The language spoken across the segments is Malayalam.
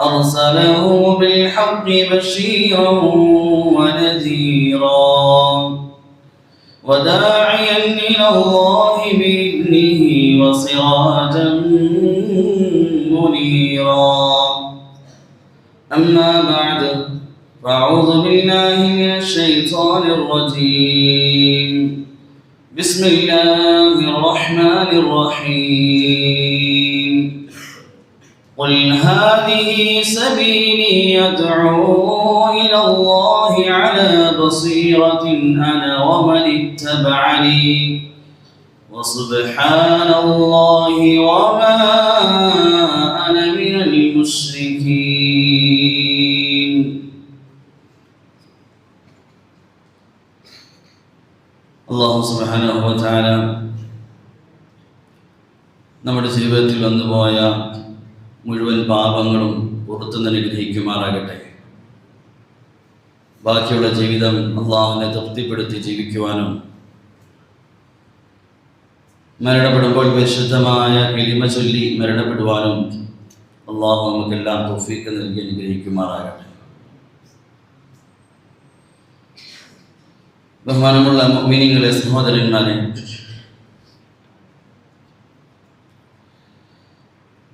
أرسله بالحق بشيرا ونذيرا وداعيا إلى الله بإذنه وسراجا منيرا. أما بعد فأعوذ بالله من الشيطان الرجيم. بسم الله الرحمن الرحيم. قل هذه سبيلي يدعو إلى الله على بصيرة أنا ومن اتبعني وسبحان الله وما أنا من المشركين الله سبحانه وتعالى നമ്മുടെ ജീവിതത്തിൽ വന്നുപോയ മുഴുവൻ പാപങ്ങളും പുറത്തു അനുഗ്രഹിക്കുമാറാകട്ടെ. ബാക്കിയുള്ള ജീവിതം അള്ളാഹുവിനെ തൃപ്തിപ്പെടുത്തി ജീവിക്കുവാനും മരണപ്പെടുമ്പോൾ വിശുദ്ധമായ എളിമ ചൊല്ലി മരണപ്പെടുവാനും അള്ളാഹു നമുക്കെല്ലാം തൊഫീക്ക് നൽകി അനുഗ്രഹിക്കുമാറാകട്ടെ. ബഹുമാനമുള്ള മീനിങ്ങളെ സഹോദരന്മാരെ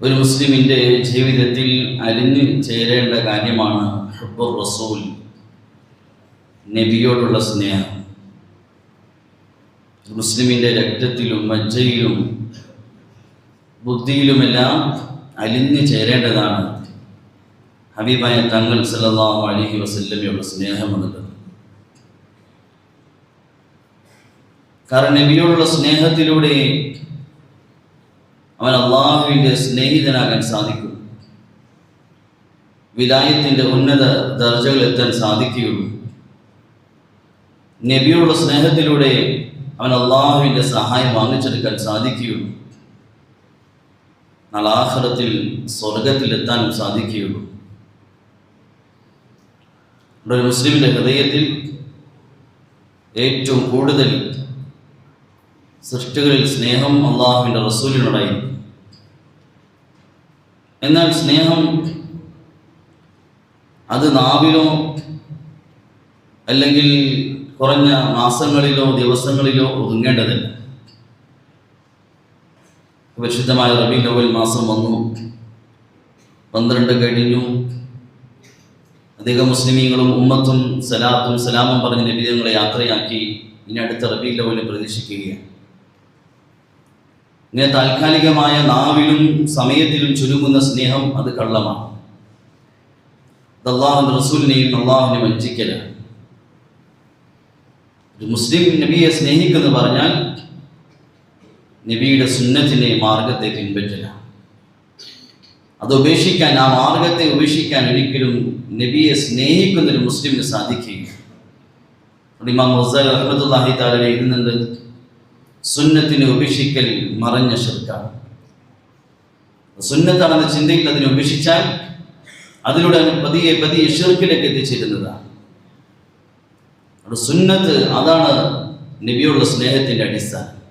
ഒരു മുസ്ലിമിന്റെ ജീവിതത്തിൽ അലിഞ്ഞു ചേരേണ്ട കാര്യമാണ് ഹബ്ബുർ റസൂൽ നബിയോടുള്ള സ്നേഹം. മുസ്ലിമിന്റെ രക്തത്തിലും മജ്ജയിലും ബുദ്ധിയിലുമെല്ലാം അലിഞ്ഞു ചേരേണ്ടതാണ് ഹബീബായ തങ്ങൾ സല്ലല്ലാഹു അലൈഹി വസല്ലമയുള്ള സ്നേഹമെന്നുള്ളത്. കാരണം നബിയോടുള്ള സ്നേഹത്തിലൂടെ അവൻ അള്ളാഹുവിന്റെ സ്നേഹിതനാകാൻ സാധിക്കും. വിദായത്തിന്റെ ഉന്നത ദർജകൾ എത്താൻ സാധിക്കുകയുള്ളൂ. നബിയുടെ സ്നേഹത്തിലൂടെ അവൻ അള്ളാഹുവിന്റെ സഹായം വാങ്ങിച്ചെടുക്കാൻ സാധിക്കുകയുള്ളൂ. നാളാഹരത്തിൽ സ്വർഗത്തിലെത്താനും സാധിക്കുകയുള്ളൂ. ഒരു മുസ്ലിമിന്റെ ഹൃദയത്തിൽ ഏറ്റവും കൂടുതൽ സൃഷ്ടികളിൽ സ്നേഹം അള്ളാഹുവിന്റെ റസൂലിനോടായിരിക്കും. എന്നാൽ സ്നേഹം അത് നാവിലോ അല്ലെങ്കിൽ കുറഞ്ഞ മാസങ്ങളിലോ ദിവസങ്ങളിലോ ഒതുങ്ങേണ്ടതല്ല. വിശുദ്ധമായ റബി ലോവൽ മാസം വന്നു. പന്ത്രണ്ട് കഴിഞ്ഞു. അധികം മുസ്ലിമീങ്ങളും ഉമ്മത്തും സലാത്തും സലാമും പറഞ്ഞ് നബിതങ്ങളെ യാത്രയാക്കി ഇനി അടുത്ത റബി ലവലിനെ പ്രതീക്ഷിക്കുകയാണ്. ഇങ്ങനെ താൽക്കാലികമായ നാവിലും സമയത്തിലും ചുരുങ്ങുന്ന സ്നേഹം അത് കള്ളമാണ്. അള്ളാഹു റസൂലിനെയും അള്ളാഹുവിനെ വഞ്ചിക്കലാണ് ഒരു മുസ്ലിം നബിയെ സ്നേഹിക്കുന്നു പറഞ്ഞാൽ നബിയുടെ സുന്നത്തിനെ മാർഗത്തെ പിൻപറ്റലാണ് അത് ഉപേക്ഷിക്കാൻ ആ മാർഗത്തെ ഉപേക്ഷിക്കാൻ ഒരിക്കലും നബിയെ സ്നേഹിക്കുന്ന ഒരു മുസ്ലിമിന് സാധിക്കുകയില്ല. ഇമാം മുസൽ അഹമ്മദുല്ലാഹി താല എഴുതുന്നുണ്ട് സുന്നത്തിനെ ഉപേക്ഷിക്കൽ മറഞ്ഞ ശിർക്കാണ്. സുന്നത്താണെന്ന ചിന്തയിൽ അതിനെ ഉപേക്ഷിച്ചാൽ അതിലൂടെ പതിയെ പതിയെ ഷിർക്കിലേക്ക് എത്തിച്ചേരുന്നതാണ്. സുന്നത്ത് അതാണ് നബിയോടുള്ള സ്നേഹത്തിന്റെ അടിസ്ഥാനം.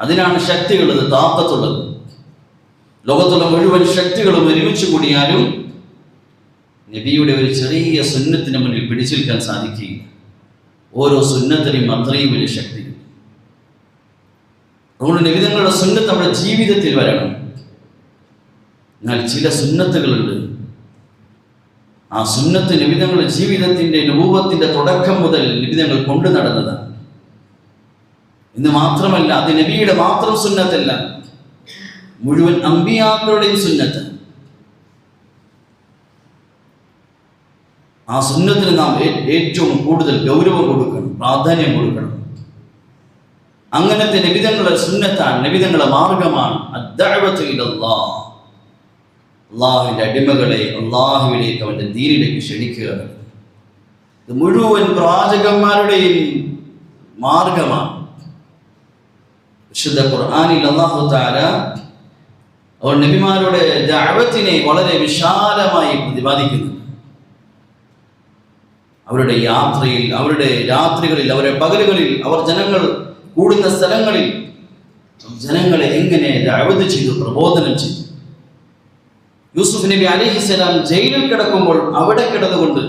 അതിനാണ് ശക്തിയുള്ളത് താക്കത്തുള്ളത്. ലോകത്തുള്ള മുഴുവൻ ശക്തികളും ഒരുമിച്ച് കൂടിയാലും നബിയുടെ ഒരു ചെറിയ സുന്നത്തിന് മുന്നിൽ പിടിച്ചു നിൽക്കാൻ സാധിക്കുകയില്ല. ഓരോ സുന്നത്തിനും അത്രയും വലിയ ശക്തി. അതുകൊണ്ട് നിമിതങ്ങളുടെ സുന്നത്ത് നമ്മുടെ ജീവിതത്തിൽ വരണം. എന്നാൽ ചില സുന്നത്തുകളുണ്ട്. ആ സുന്നത്ത് നിബിതങ്ങളുടെ ജീവിതത്തിന്റെ രൂപത്തിന്റെ തുടക്കം മുതൽ നിബിതങ്ങൾ കൊണ്ടു നടന്നതാണ്. ഇന്ന് മാത്രമല്ല അത് നബിയുടെ മാത്രം സുന്നത്തല്ല മുഴുവൻ അമ്പിയാക്കളുടെയും സുന്നത്ത്. ആ സുന്നത്തിന് നാം ഏറ്റവും കൂടുതൽ ഗൗരവം കൊടുക്കണം പ്രാധാന്യം കൊടുക്കണം. അങ്ങനത്തെ നബിതങ്ങളുടെ സുന്നത്താണ് നബിതങ്ങളുടെ മാർഗമാണ്. അള്ളാഹുവിന്റെ അടിമകളെ അള്ളാഹുവിലേക്ക് അവന്റെ ദീനിലേക്ക് ക്ഷണിക്കുക ഇത് മുഴുവൻ പ്രവാചകന്മാരുടെയും മാർഗമാണ്. വിശുദ്ധ ഖുർആനിൽ അള്ളാഹു താര അവർ നബിമാരുടെ ദഅവത്തിനെ വളരെ വിശാലമായി പ്രതിപാദിക്കുന്നുണ്ട്. അവരുടെ യാത്രയിൽ അവരുടെ രാത്രികളിൽ അവരുടെ പകലുകളിൽ അവർ ജനങ്ങൾ കൂടുന്ന സ്ഥലങ്ങളിൽ ജനങ്ങളെ എങ്ങനെ അവധി ചെയ്തു പ്രബോധനം ചെയ്തു. യൂസുഫ് നബി അലിഹിസ്സലാം ജയിലിൽ കിടക്കുമ്പോൾ അവിടെ കിടന്നുകൊണ്ട്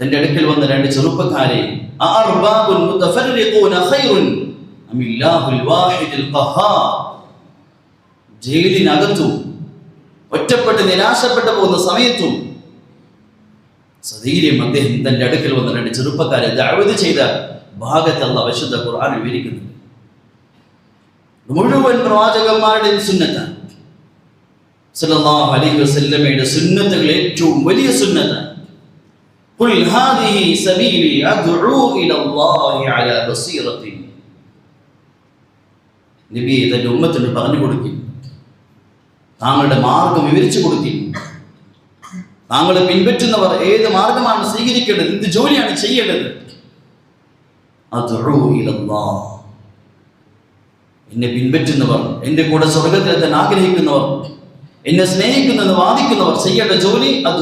തന്റെ അടുക്കൽ വന്ന രണ്ട് ചെറുപ്പക്കാരെ ജയിലിനകത്തും ഒറ്റപ്പെട്ട് നിരാശപ്പെട്ടു പോകുന്ന സമയത്തും സധീര്യം അദ്ദേഹം തന്റെ അടുക്കൽ വന്ന രണ്ട് ചെറുപ്പക്കാരെ ദഅവത് ചെയ്ത ഭാഗത്തുള്ള വിശുദ്ധ ഖുർആൻ വിവരിക്കുന്നുണ്ട് ഇത് മുഴുവൻ പ്രവാചകന്മാരുടെയും സുന്നത്താണ് സല്ലല്ലാഹു അലൈഹി വസല്ലമയുടെ സുന്നത്തുകൾ ഏറ്റവും വലിയ സുന്നത്താണ് قل هذه سبيلي أدعو إلى الله على بصيرة നബിയെ തന്റെ ഉമ്മത്തിന് പറഞ്ഞു കൊടുക്കും താങ്കളുടെ മാർഗം വിവരിച്ചു കൊടുക്കും താങ്കളെ പിൻപറ്റുന്നവർ ഏത് മാർഗമാണ് സ്വീകരിക്കേണ്ടത് എന്ത് ജോലിയാണ് ചെയ്യേണ്ടത് അദ്ഉ ഇലല്ലാഹ്. എന്നെ പിൻപറ്റുന്നവർ എന്റെ കൂടെ സ്വർഗത്തിലെത്താൻ ആഗ്രഹിക്കുന്നവർ എന്നെ സ്നേഹിക്കുന്നത് വാദിക്കുന്നവർ ചെയ്യേണ്ട ജോലി അത്.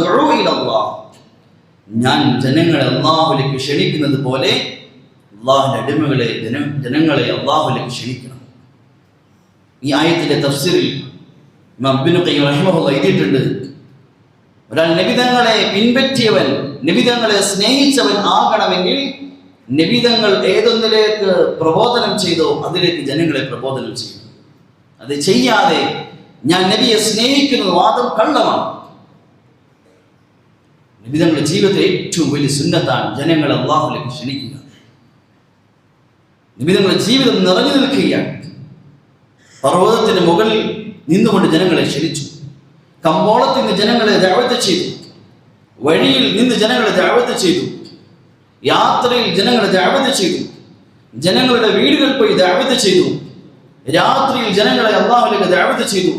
ഞാൻ ജനങ്ങളെ അള്ളാഹുലേക്ക് ക്ഷണിക്കുന്നത് പോലെ അള്ളാഹിന്റെ അടിമകളെ ജന ജനങ്ങളെ അള്ളാഹുലേക്ക് ക്ഷണിക്കണം ഈ ആയത്തിന്റെ തഫ്സീറിൽ ഇബ്നു ഖയ്യിം എഴുതിയിട്ടുണ്ട് ഒരാൾ നിബിതങ്ങളെ പിൻപറ്റിയവൻ നിബിതങ്ങളെ സ്നേഹിച്ചവൻ ആകണമെങ്കിൽ നബിതങ്ങൾ ഏതൊന്നിലേക്ക് പ്രബോധനം ചെയ്തോ അതിലേക്ക് ജനങ്ങളെ പ്രബോധനം ചെയ്യും. അത് ചെയ്യാതെ ഞാൻ നബിയെ സ്നേഹിക്കുന്നത് വാദം കള്ളമാണ്. നിബിതങ്ങളുടെ ജീവിതത്തിലെ ഏറ്റവും വലിയ സുന്നത്താണ് ജനങ്ങളെ അള്ളാഹുലേക്ക് ക്ഷണിക്കുക. നിബിതങ്ങളുടെ ജീവിതം നിറഞ്ഞു നിൽക്കുകയാണ്. പർവതത്തിന് മുകളിൽ നിന്നുകൊണ്ട് ജനങ്ങളെ ക്ഷണിച്ചു. കമ്പോളത്തിൽ നിന്ന് ജനങ്ങളെ ദഅവത്ത് ചെയ്തു. വഴിയിൽ നിന്ന് ജനങ്ങളെ ദഅവത്ത് ചെയ്തു. യാത്രയിൽ ജനങ്ങളെ ദഅവത്ത് ചെയ്തു ജനങ്ങളുടെ വീടുകൾ പോയി ദഅവത്ത് ചെയ്തു രാത്രിയിൽ ജനങ്ങളെ അള്ളാഹുലേക്ക് ദഅവത്ത് ചെയ്തു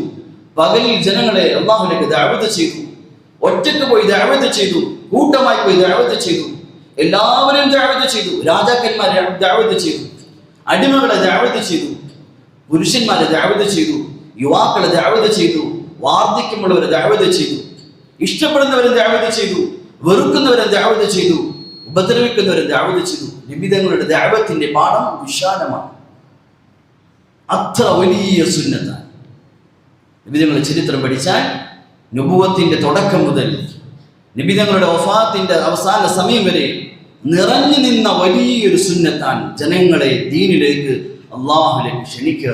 പകലിൽ ജനങ്ങളെ അള്ളാഹുലേക്ക് ദഅവത്ത് ചെയ്തു ഒറ്റയ്ക്ക് പോയി ദഅവത്ത് ചെയ്തു കൂട്ടമായി പോയി ദഅവത്ത് ചെയ്തു എല്ലാവരും ദഅവത്ത് ചെയ്തു രാജാക്കന്മാരെ ദഅവത്ത് ചെയ്തു അടിമകളെ ദഅവത്ത് ചെയ്തു പുരുഷന്മാരെ ദഅവത്ത് ചെയ്തു യുവാക്കളെ ദഅവത്ത് ചെയ്തു വാർദ്ധക്യമുള്ളവരെ ദഅവത്ത് ചെയ്തു ഇഷ്ടപ്പെടുന്നവരെ ദഅവത്ത് ചെയ്തു വെറുക്കുന്നവരെ ദഅവത്ത് ചെയ്തു ഉപദ്രവിക്കുന്നവരെ ദാവത് ചെയ്തു. നിബിതങ്ങളുടെ ദാവത്തിന്റെ പാഠം വിശാലമാണ്. അത്ര വലിയ സുന്നത്താണ് നിബിതങ്ങളുടെ ചരിത്രം പഠിച്ചാൽ നുബുവത്തിന്റെ തുടക്കം മുതൽ നിബിതങ്ങളുടെ വഫാത്തിന്റെ അവസാന സമയം വരെ നിറഞ്ഞു നിന്ന വലിയൊരു സുന്നത്താൻ ജനങ്ങളെ ദീനിലേക്ക് അള്ളാഹുലേക്ക് ക്ഷണിക്കുക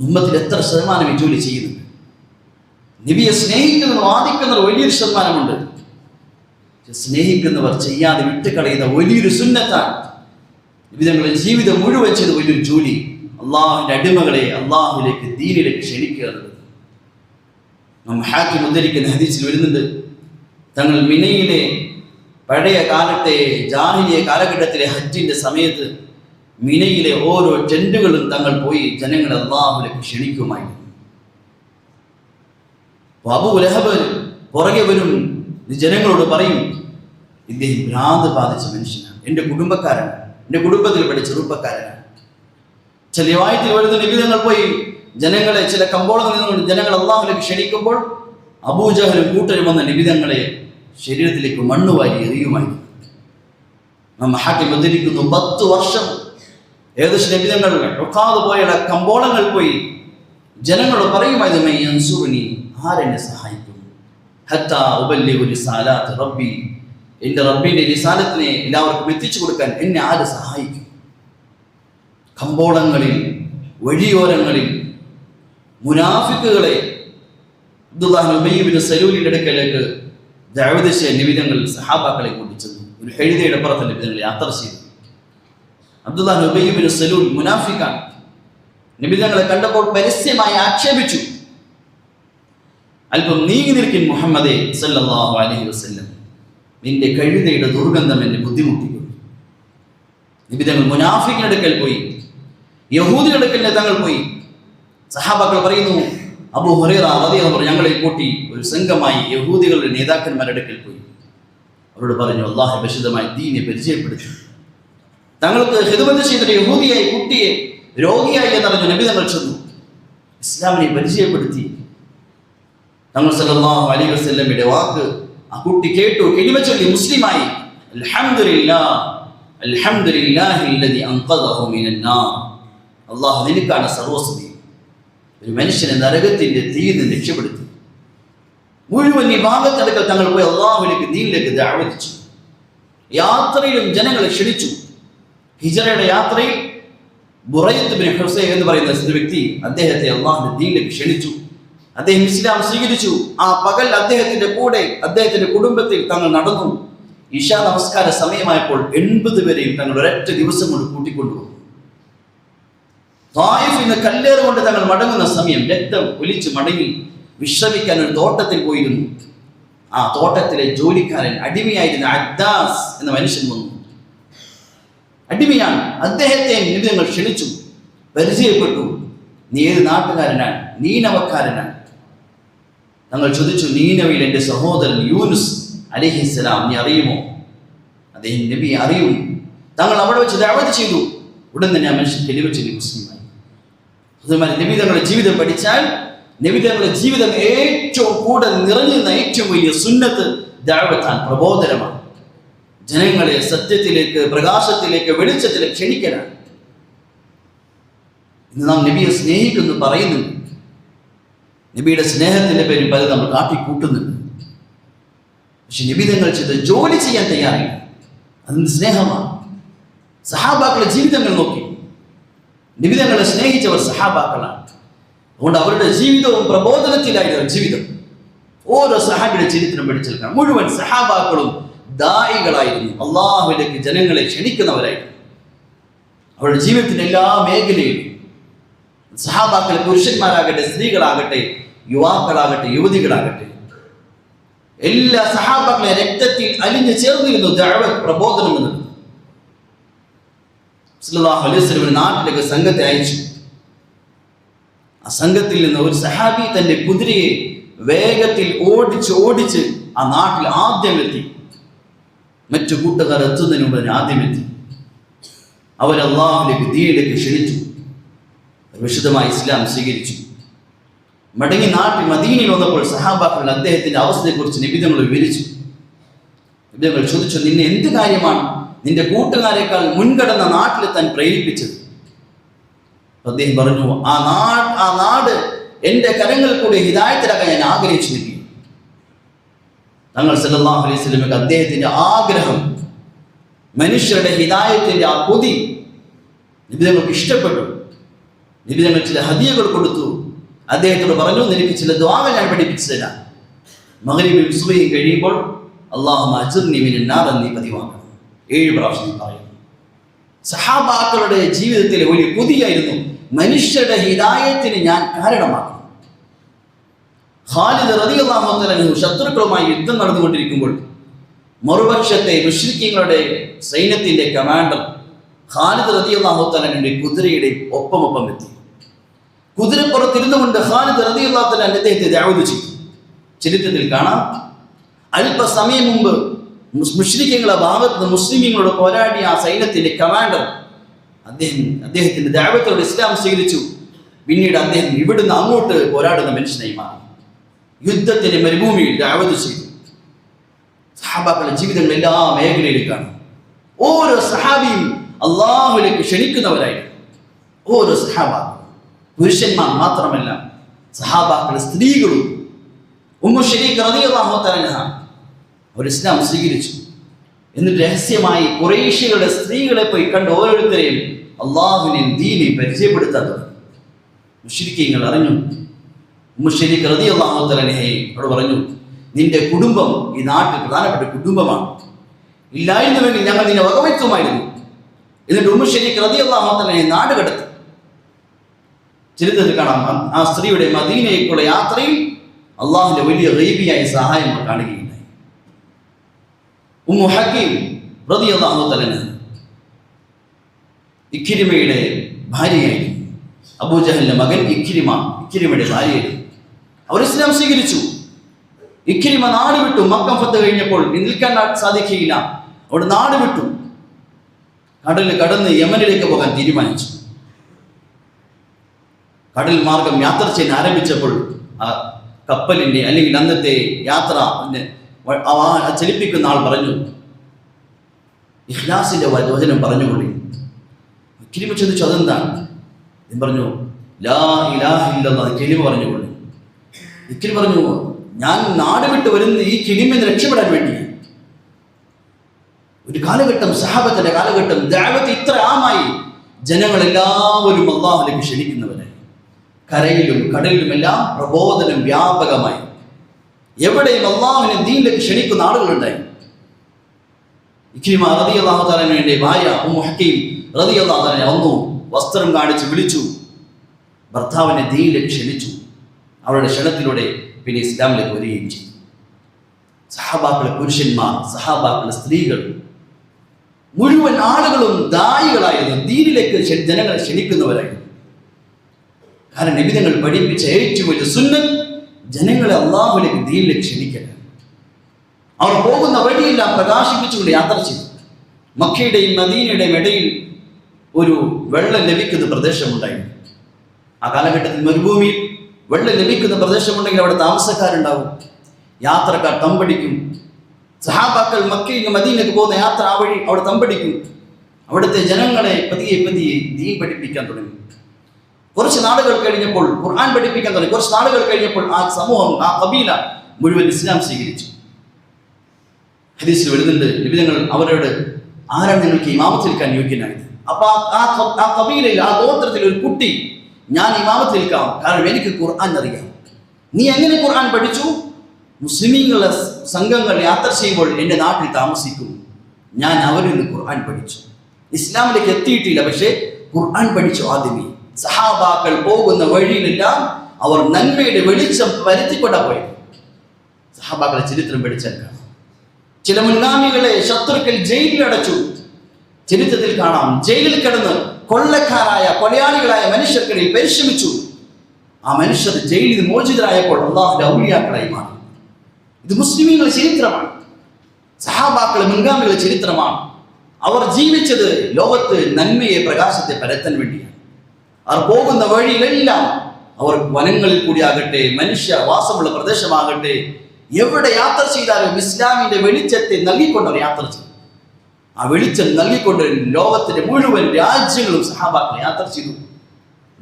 ഉമ്മത്തിൽ എത്ര ശതമാനം ഈ ജോലി ചെയ്യുന്നുണ്ട്? നിബിയെ സ്നേഹിക്കുന്നവർ വാദിക്കുന്നവർ വലിയൊരു ശതമാനമുണ്ട്. സ്നേഹിക്കുന്നവർ ചെയ്യാതെ വിട്ടുകളയുന്ന വലിയൊരു സുന്നത്താണ്. വിധങ്ങളുടെ ജീവിതം മുഴുവൻ ചെയ്ത വലിയൊരു ജോലി അള്ളാഹുവിന്റെ അടിമകളെ അള്ളാഹുലേക്ക് ദീനിലേക്ക് ക്ഷണിക്കുക നാം ഉദ്ധരിക്കുന്ന ഹദീസിൽ വരുന്നുണ്ട് തങ്ങൾ മിനയിലെ പഴയ കാലത്തെ ജാഹിലിയ കാലഘട്ടത്തിലെ ഹജ്ജിന്റെ സമയത്ത് മിനയിലെ ഓരോ ടെന്റുകളും തങ്ങൾ പോയി ജനങ്ങളെ അള്ളാഹുലേക്ക് ക്ഷണിക്കുമായിരുന്നു. അബു ലഹബ് പുറകെ വരും ജനങ്ങളോട് പറയും ഇദ്ദേഹം ഭ്രാന്ത് ബാധിച്ച മനുഷ്യനാണ്. എന്റെ കുടുംബക്കാരനാണ്. എന്റെ പഠിച്ച ചെറുപ്പക്കാരനാണ്. ചില വായത്തിൽ വരുന്ന നിബിധങ്ങൾ പോയി. ജനങ്ങളെ ചില കമ്പോളങ്ങളിൽ നിന്നുകൊണ്ട് ജനങ്ങൾ അള്ളാഹുലേക്ക് ക്ഷണിക്കുമ്പോൾ അബൂജഹലും കൂട്ടരും വന്ന നിബിധങ്ങളെ ശരീരത്തിലേക്ക് മണ്ണ് വാരി എറിയുമായിരുന്നു നമ്മ ഹാക്കി ബന്ധിരിക്കുന്നു പത്ത് വർഷം. ഏകദേശം നിബിധങ്ങൾ ഒക്കാതെ പോയുള്ള കമ്പോളങ്ങൾ പോയി. ജനങ്ങളോട് പറയുമായിരുന്നു ആരെന്നെ സഹായിക്കും? ഹത്ത ഉബല്ലി ഒരു സാലാത്ത് റബ്ബി. എന്റെ റബ്ബിന്റെ റിസാലത്തിനെ എല്ലാവർക്കും എത്തിച്ചു കൊടുക്കാൻ എന്നെ ആര് സഹായിക്കും? കമ്പോളങ്ങളിൽ വഴിയോരങ്ങളിൽ മുനാഫിക്കുകളെ അബ്ദുല്ലാഹ് ഉബയ്യബിന് സലൂലിന്റെ അടുക്കലേക്ക് ദാവദിശ നിമിതങ്ങൾ സഹാബാക്കളെ കൊണ്ടുചെന്നു ഒരു ഹെഴുതയുടെ പുറത്ത് നിമിതങ്ങൾ യാത്ര ചെയ്തു. അബ്ദുല്ലാഹ് ഉബയ്യബിന് സലൂൽ മുനാഫിക്കാണ്. നിമിതങ്ങളെ കണ്ടപ്പോൾ പരസ്യമായി ആക്ഷേപിച്ചു. അല്പം നീങ്ങി നിൽക്കും മുഹമ്മദേ സല്ലാ അലഹി വസല്ലം. നിന്റെ കഴുതയുടെ ദുർഗന്ധം എന്നെ ബുദ്ധിമുട്ടിക്കുന്നു. നിബിതങ്ങൾ മുനാഫിക്കിനടുക്കൽ പോയി. യഹൂദിനടുക്കൽ തങ്ങൾ പോയി. സഹാബാക്കൾ പറയുന്നു അബു ഹുറേറ അവധി എന്ന് പറഞ്ഞു ഞങ്ങളെ കൂട്ടി ഒരു സംഘമായി യഹൂദികളുടെ നേതാക്കന്മാരുടെ അടുക്കൽ പോയി. അവരോട് പറഞ്ഞു അള്ളാഹു വിശദമായി ദീനെ പരിചയപ്പെടുത്തി. തങ്ങൾക്ക് ഹിതബന്ധ ചെയ്തൊരു യഹൂദിയായി കുട്ടിയെ രോഗിയായി എന്നറിഞ്ഞു നബി തങ്ങൾ ചെന്നു. ഇസ്ലാമിനെ പരിചയപ്പെടുത്തി. തങ്ങൾ സല്ലാഹു അലൈഹി വസല്ലമയുടെ വാക്ക് ആ കുട്ടി കേട്ടു എലിമച്ചൊല്ലി ചൊല്ലി മുസ്ലിമായി. അല്ലാഹു നിനക്കാണ് സർവസ്തുതി ഒരു മനുഷ്യനെ നരകത്തിന്റെ തീയിൽ നിന്ന് രക്ഷപ്പെടുത്തി. മുഴുവൻ ഈ ഭാഗത്തടുക്കൽ തങ്ങൾ പോയി അള്ളാഹുലേക്ക് ദീനിലേക്ക് ദാവതിച്ചു യാത്രയിലും ജനങ്ങളെ ക്ഷണിച്ചു. ഹിജറയുടെ യാത്രയിൽ ബുറൈത്ത് ബിൻ ഹുസൈൻ എന്ന് പറയുന്ന ഒരു വ്യക്തി അദ്ദേഹത്തെ അള്ളാഹുന്റെ ദീനിലേക്ക് ക്ഷണിച്ചു. അദ്ദേഹം ഇസ്ലാം സ്വീകരിച്ചു. ആ പകൽ അദ്ദേഹത്തിന്റെ കൂടെ അദ്ദേഹത്തിന്റെ കുടുംബത്തിൽ തങ്ങൾ നടന്നു. ഇഷാ നമസ്കാര സമയമായപ്പോൾ എൺപത് പേരെയും തങ്ങൾ ഒരൊറ്റ ദിവസം കൊണ്ട് കൂട്ടിക്കൊണ്ടുപോകും തായിഫ് ഇന്ന് കല്ലേറ് കൊണ്ട് തങ്ങൾ മടങ്ങുന്ന സമയം രക്തം ഒലിച്ച് മടങ്ങി വിശ്രമിക്കാൻ ഒരു തോട്ടത്തിൽ പോയിരുന്നു. ആ തോട്ടത്തിലെ ജോലിക്കാരൻ അടിമയായിരുന്ന അദ്ദാസ് എന്ന മനുഷ്യൻ വന്നു. അടിമയാണ്. അദ്ദേഹത്തെ നിബിധങ്ങൾ ക്ഷണിച്ചു. പരിചയപ്പെട്ടു. നീ ഏത് നാട്ടുകാരനാണ്? നീനവക്കാരനാണ് തങ്ങൾ ചോദിച്ചു നീനവിൽ എന്റെ സഹോദരൻ യൂനുസ് അലിഹിസ്സലാം നീ അറിയുമോ? അദ്ദേഹം നബി അറിയും. തങ്ങൾ അവിടെ വെച്ച് ദാവത് ചെയ്തു. ഉടൻ തന്നെ ആ മനുഷ്യൻ തെളിവച്ചൊരു മുസ്ലിമായി. അതുമാതിരി നബിതങ്ങളുടെ ജീവിതം പഠിച്ചാൽ നബിതങ്ങളുടെ ജീവിതം ഏറ്റവും കൂടുതൽ നിന്ന ഏറ്റവും വലിയ സുന്നത്ത് ദാവത്താൻ പ്രബോധനമാണ്. ജനങ്ങളെ സത്യത്തിലേക്ക് പ്രകാശത്തിലേക്ക് വെളിച്ചത്തിലേക്ക് ക്ഷണിക്കലാണ്. ഇന്ന് നാം നബിയെ സ്നേഹിക്കുന്നു പറയുന്നുണ്ട്. നബിയുടെ സ്നേഹത്തിന്റെ പേരിൽ പലരും നമ്മൾ കാട്ടിക്കൂട്ടുന്നുണ്ട്. പക്ഷെ നബി തങ്ങൾ ചെയ്ത് ജോലി ചെയ്യാൻ തയ്യാറില്ല അതിന് സ്നേഹമാണ്. സഹാബാക്കളുടെ ജീവിതങ്ങൾ നോക്കി. നിബിധങ്ങളെ സ്നേഹിച്ചവർ സഹാബാക്കളാണ്. അതുകൊണ്ട് അവരുടെ ജീവിതവും പ്രബോധനത്തിലായിരുന്നു ജീവിതം. ഓരോ സഹാബിയുടെ ചരിത്രം പഠിച്ചെടുക്കണം. മുഴുവൻ സഹാബാക്കളും ദായികളായിരുന്നു. അള്ളാഹുവിലേക്ക് ജനങ്ങളെ ക്ഷണിക്കുന്നവരായിരുന്നു. അവരുടെ ജീവിതത്തിന്റെ എല്ലാ മേഖലയിലും സഹാബാക്കൾ പുരുഷന്മാരാകട്ടെ സ്ത്രീകളാകട്ടെ യുവാക്കളാകട്ടെ യുവതികളാകട്ടെ. എല്ലാ സഹാബാക്കളെ രക്തത്തിൽ അലിഞ്ഞു ചേർന്നിരുന്നു പ്രബോധനം എന്നത്. അലൈഹി നാട്ടിലേക്ക് സംഘത്തെ അയച്ചു. ആ സംഘത്തിൽ നിന്ന് ഒരു സഹാബി തന്റെ കുതിരയെ വേഗത്തിൽ ഓടിച്ച് ഓടിച്ച് ആ നാട്ടിൽ ആദ്യം എത്തി മറ്റു കൂട്ടുകാർ എത്തുന്നതിന് മുമ്പ് ആദ്യം എത്തി അവർ അള്ളാഹുലേക്ക് ദീനിലേക്ക് ക്ഷണിച്ചു. വിശുദ്ധമായി ഇസ്ലാം സ്വീകരിച്ചു. മടങ്ങി നാട്ടിൽ മദീനിൽ വന്നപ്പോൾ സഹാബാക്കൾ അദ്ദേഹത്തിന്റെ അവസ്ഥയെക്കുറിച്ച് നിബിധങ്ങൾ വിവരിച്ചു. നിബിധങ്ങൾ ചോദിച്ചു നിന്നെ എന്ത് കാര്യമാണ് നിന്റെ കൂട്ടുകാരെക്കാൾ മുൻകടന്ന നാട്ടിൽ താൻ പ്രേരിപ്പിച്ചത്? അദ്ദേഹം പറഞ്ഞു ആ നാട് ആ നാട് എന്റെ കരങ്ങൾ കൂടി ഹിതായത്തിലാക്കാൻ ഞാൻ ആഗ്രഹിച്ചു നിൽക്കി തങ്ങൾ സല്ലല്ലാഹു അലൈഹി സ്വലമക്ക് അദ്ദേഹത്തിന്റെ ആഗ്രഹം മനുഷ്യരുടെ ഹിതായത്തിന്റെ ആ കൊതി നിബിധങ്ങൾക്ക് ഇഷ്ടപ്പെട്ടു. നിബിധങ്ങൾ ചില ഹദിയകൾ കൊടുത്തു. അദ്ദേഹത്തോട് പറഞ്ഞു നിനക്ക് ചില ദ്വാകൾ ഞാൻ പഠിപ്പിച്ചു തരാം. മകരീബിൽ സുബയും കഴിയുമ്പോൾ അള്ളാഹു അജുർനിമിനാർ നീ പതിവാക്കണം ഏഴ് പ്രാവശ്യം പറയുന്നു. സഹാബാക്കളുടെ ജീവിതത്തിലെ ഒരു കൊതിയായിരുന്നു. മനുഷ്യരുടെ ഹിതായത്തിന് ഞാൻ കാരണമാകും ഖാലിദ് അള്ളാഹു ശത്രുക്കളുമായി യുദ്ധം നടന്നുകൊണ്ടിരിക്കുമ്പോൾ മറുപക്ഷത്തെ മുഷ്രിഖ്യങ്ങളുടെ സൈന്യത്തിന്റെ കമാൻഡർ ഖാലിദ് റളിയല്ലാഹു തലന്റെ കുതിരയുടെ ഒപ്പം എത്തി. കുതിരപ്പുറത്തിരുന്നു കൊണ്ട് ഖാലിദ് റളിയല്ലാഹു തല അദ്ദേഹത്തെ ദഅവത് ചെയ്തു. ചരിത്രത്തിൽ കാണാം. അല്പസമയം മുമ്പ് മുസ്ലിങ്ങളുടെ ഭാഗത്ത് നിന്ന് മുസ്ലിമീങ്ങളോട് പോരാടിയ ആ സൈന്യത്തിന്റെ കമാൻഡർ അദ്ദേഹം അദ്ദേഹത്തിന്റെ ദൈവത്തോട് ഇസ്ലാം സ്വീകരിച്ചു. പിന്നീട് അദ്ദേഹം ഇവിടുന്ന് അങ്ങോട്ട് പോരാടുന്ന മനുഷ്യനായി മാറി. യുദ്ധത്തിന്റെ മരുഭൂമിയിൽ ദാവത് ചെയ്തു. സഹാബാക്കളുടെ ജീവിതങ്ങൾ എല്ലാ മേഖലയിലും കാണും. ഓരോ സഹാബിയും അള്ളാഹുലേക്ക് ക്ഷണിക്കുന്നവരായിരുന്നു ഓരോ സഹാബാ. പുരുഷന്മാർ മാത്രമല്ല സഹാബാക്കൾ സ്ത്രീകളും. ഉമ്മു റളിയല്ലാഹു തആല അവർ ഇസ്ലാം സ്വീകരിച്ചു. എന്നിട്ട് രഹസ്യമായി കുറേശ്യകളുടെ സ്ത്രീകളെ പോയി കണ്ട് ഓരോരുത്തരെയും അള്ളാഹുവിനെയും ദീനെ പരിചയപ്പെടുത്താൻ തുടങ്ങി. മുഷ്രിക്കീങ്ങൾ അറിഞ്ഞു. ഉമ്മുഷരീഖ് റതി അള്ളാഹുത്തലനെ അവിടെ പറഞ്ഞു നിന്റെ കുടുംബം ഈ നാട്ടിൽ പ്രധാനപ്പെട്ട കുടുംബമാണ്. ഇല്ലായിരുന്നുവെങ്കിൽ ഞങ്ങൾ നിന്നെ വകവയ്ക്കുമായിരുന്നു എന്നിട്ട് ഉമ്മുഷരീഖ് റതി അള്ളാഹുത്തലനെ നാട് കടത്തി. ചരിത്രത്തിൽ കാണാം. ആ- സ്ത്രീയുടെ മദീനയ്ക്കുള്ള യാത്രയിൽ അള്ളാഹുന്റെ വലിയ റീബിയായ സഹായം കാണുകയുണ്ടായി. ഉമ്മു ഹക്കീം റതി അള്ളാഹുത്തലന് ഇക്കിരിമയുടെ ഭാര്യയായിരുന്നു. അബൂജഹലിന്റെ മകൻ ഇക്കിരിമ ഇക്കിരിമയുടെ ഭാര്യയായിരുന്നു. അവർ ഇസ്ലാം സ്വീകരിച്ചു. ഇക്കിരിമ നാട് വിട്ടു. മക്കം ഫത്ത് കഴിഞ്ഞപ്പോൾ നിൽക്കാൻ സാധിക്കുകയില്ല. അവിടെ നാട് വിട്ടു. കടലിൽ കടന്ന് യമനിലേക്ക് പോകാൻ തീരുമാനിച്ചു. കടൽ മാർഗം യാത്ര ചെയ്യാൻ ആരംഭിച്ചപ്പോൾ ആ കപ്പലിന്റെ അല്ലെങ്കിൽ അന്നത്തെ യാത്ര ചലിപ്പിക്കുന്ന ആൾ പറഞ്ഞു ഇഖ്ലാസിന്റെ വ- വചനം പറഞ്ഞുകൊള്ളി. കിരിമ ചോദിച്ചു അതെന്താണ്? പറഞ്ഞു ലാ ഇലാഹ ഇല്ലല്ലാഹ് കിലിമ പറഞ്ഞുകൊള്ളി. ഇക്കിരി പറഞ്ഞു ഞാൻ നാട് വിട്ട് വരുന്ന ഈ കിലിമിൽ നിന്ന് രക്ഷപ്പെടാൻ വേണ്ടിയാണ് ഒരു കാലഘട്ടം സഹാബത്തിന്റെ കാലഘട്ടം ദാവത്ത് ഇത്ര ആമായി ജനങ്ങളെല്ലാവരും അള്ളാഹുലേക്ക് ക്ഷണിക്കുന്നവരെ. കരയിലും കടലിലും എല്ലാം പ്രബോധനം വ്യാപകമായി. എവിടെയും അള്ളാഹുവിനെ ദീനിലേക്ക് ക്ഷണിക്കുന്ന ആളുകളുണ്ടായി. ഇഖിമ റതി അള്ളാഹുത്താലിന് വേണ്ടി ഭാര്യ ഹക്കീം റതി അള്ളാഹുത്താലിനെ വന്നു വസ്ത്രം കാണിച്ച് വിളിച്ചു. ഭർത്താവിനെ ദീനിലേക്ക് ക്ഷണിച്ചു. അവരുടെ ക്ഷണത്തിലൂടെ പിന്നെ ഇസ്ലാമിലേക്ക് വരികയും ചെയ്തു. സഹാബാക്കളെ പുരുഷന്മാർ സഹാബാക്കളെ സ്ത്രീകൾ മുഴുവൻ ആളുകളും ദായികളായിരുന്നു. ദീനിലേക്ക് ജനങ്ങളെ ക്ഷണിക്കുന്നവരായിരുന്നു. കാരണം നിബിധങ്ങൾ പഠിപ്പിച്ച ഏറ്റവും വലിയ സുന്നത്ത് ജനങ്ങളെ അള്ളാഹുലേക്ക് ദീനിലേക്ക് ക്ഷണിക്കുക അവർ പോകുന്ന വഴിയെല്ലാം പ്രകാശിപ്പിച്ചുകൊണ്ട് യാത്ര ചെയ്തു. മക്കയുടെയും മദീനയുടെയും ഇടയിൽ ഒരു വെള്ളം ലഭിക്കുന്ന പ്രദേശമുണ്ടായിരുന്നു. ആ കാലഘട്ടത്തിൽ മരുഭൂമിയിൽ വെള്ളം ലഭിക്കുന്ന പ്രദേശമുണ്ടെങ്കിൽ അവിടെ താമസക്കാരുണ്ടാവും. യാത്രക്കാർ തമ്പടിക്കും സഹാബാക്കൾ മക്കയിൽ മദീനക്ക് പോകുന്ന യാത്ര ആ വഴി അവിടെ തമ്പടിക്കും. അവിടുത്തെ ജനങ്ങളെ പതിയെ പതിയെ ദീൻ പഠിപ്പിക്കാൻ തുടങ്ങി. കുറച്ച് നാളുകൾ കഴിഞ്ഞപ്പോൾ ഖുർആൻ പഠിപ്പിക്കാൻ തുടങ്ങി. കുറച്ച് നാളുകൾ കഴിഞ്ഞപ്പോൾ ആ സമൂഹം ആ കബീല മുഴുവൻ ഇസ്ലാം സ്വീകരിച്ചു. ഹദീസിൽ വരുന്നുണ്ട് നിബിധങ്ങൾ അവരോട് ആരാണ് നിങ്ങൾക്ക് ഇമാമത്ത് നിൽക്കാൻ യോഗ്യനായത്? അപ്പൊ ആ കബീലയിൽ ആ ഗോത്രത്തിൽ ഒരു കുട്ടി ഞാൻ ഇമാമത്ത് നിൽക്കാം കാരണം എനിക്ക് ഖുർആൻ അറിയാം. നീ എങ്ങനെ ഖുർആൻ പഠിച്ചു? മുസ്ലിമീങ്ങളുടെ സ് സംഘങ്ങൾ യാത്ര ചെയ്യുമ്പോൾ എന്റെ നാട്ടിൽ താമസിക്കും. ഞാൻ അവരിൽ നിന്ന് ഖുർആൻ പഠിച്ചു. ഇസ്ലാമിലേക്ക് എത്തിയിട്ടില്ല പക്ഷേ ഖുർആൻ പഠിച്ചു ആദ്യമേ. സഹാബാക്കൾ പോകുന്ന വഴിയിലെല്ലാം അവർ നന്മയുടെ വെളിച്ചം വരുത്തിക്കൊണ്ടാ പോയത്. സഹാബാക്കളെ ചരിത്രം പഠിച്ചാൽ ചില മുൻഗാമികളെ ശത്രുക്കൾ ജയിലിൽ അടച്ചു. ചരിത്രത്തിൽ കാണാം ജയിലിൽ കിടന്ന് കൊള്ളക്കാരായ കൊലയാളികളായ മനുഷ്യർക്കിടയിൽ പരിശ്രമിച്ചു. ആ മനുഷ്യർ ജയിലിൽ മോചിതരായപ്പോൾ അള്ളാഹുന്റെ ഔലിയാക്കളായി മാറി. ഇത് മുസ്ലിമീങ്ങളുടെ ചരിത്രമാണ്. സഹാബാക്കളെ മുൻഗാമികളുടെ ചരിത്രമാണ്. അവർ ജീവിച്ചത് ലോകത്ത് നന്മയെ പ്രകാശത്തെ പരത്താൻ വേണ്ടിയാണ്. അവർ പോകുന്ന വഴിയിലെല്ലാം അവർ വനങ്ങളിൽ കൂടി ആകട്ടെ മനുഷ്യ വാസമുള്ള പ്രദേശമാകട്ടെ എവിടെ യാത്ര ചെയ്താലും ഇസ്ലാമിന്റെ വെളിച്ചത്തെ നൽകിക്കൊണ്ട് യാത്ര ചെയ്തു ആ വെളിച്ചം നൽകിക്കൊണ്ട് ലോകത്തിന്റെ മുഴുവൻ രാജ്യങ്ങളും സഹാബാക്കൾ യാത്ര ചെയ്തു.